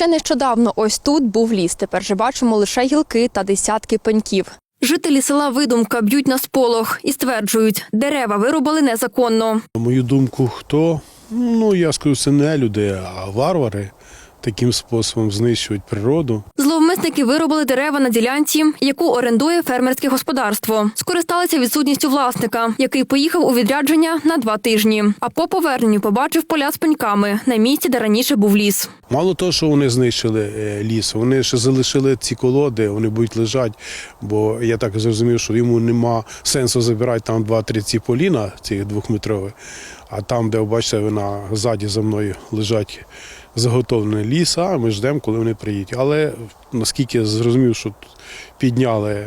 Ще нещодавно ось тут був ліс. Тепер же бачимо лише гілки та десятки пеньків. Жителі села Видумка б'ють на сполох і стверджують, дерева вирубали незаконно. На мою думку, хто? Ну, я скажу, це не люди, а варвари таким способом знищують природу. Зловмисники вирубали дерева на ділянці, яку орендує фермерське господарство. Скористалися відсутністю власника, який поїхав у відрядження на два тижні. А по поверненню побачив поля з пеньками на місці, де раніше був ліс. Мало того, що вони знищили е, ліс, вони ще залишили ці колоди, вони будуть лежати, бо я так зрозумів, що йому нема сенсу забирати там два-три ці поліна, ці двохметрові, а там, де бачите, вона ззаді за мною лежать заготовлений ліс, а ми ждемо, коли вони приїдуть. Але наскільки я зрозумів, що підняли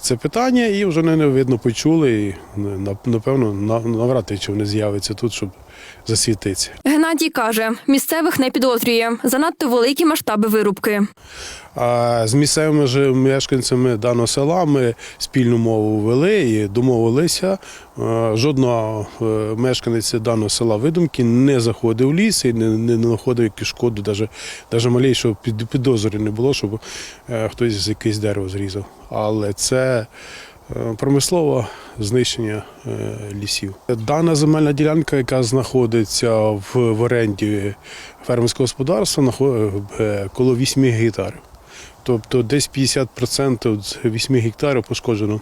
це питання, і вже вони видно почули, і напевно на- навряд чи вони з'являться тут, щоб засвітитися. Геннадій каже, місцевих не підозрює занадто великі масштаби вирубки. А з місцевими ж мешканцями даного села ми спільну мову вели і домовилися. Жодного е, мешканець даного села видумки не заходив в ліс і не, не знаходив якусь шкоду, навіть, навіть малейшого під, підозри не було, щоб е, хтось з якесь дерево зрізав. Але це е, промислове знищення е, лісів. Дана земельна ділянка, яка знаходиться в, оренді фермерського господарства, е, коло 8 гектарів. Тобто десь 50% з 8 гектарів пошкоджено,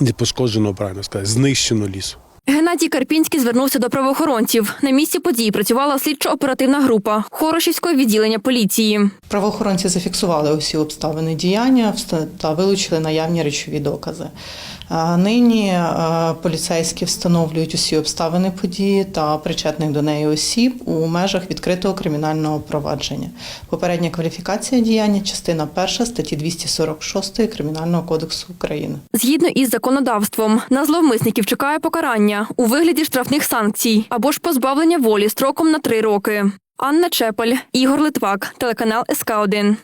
не пошкоджено, правильно сказати, знищено лісу. Геннадій Карпінський звернувся до правоохоронців. На місці подій працювала слідчо-оперативна група Хорошівського відділення поліції. Правоохоронці зафіксували усі обставини діяння та вилучили наявні речові докази. Нині поліцейські встановлюють усі обставини події та причетних до неї осіб у межах відкритого кримінального провадження. Попередня кваліфікація діяння частина 1 статті 246 Кримінального кодексу України. Згідно із законодавством, на зловмисників чекає покарання у вигляді штрафних санкцій або ж позбавлення волі строком на три роки. Анна Чепель, Ігор Литвак, телеканал СК 1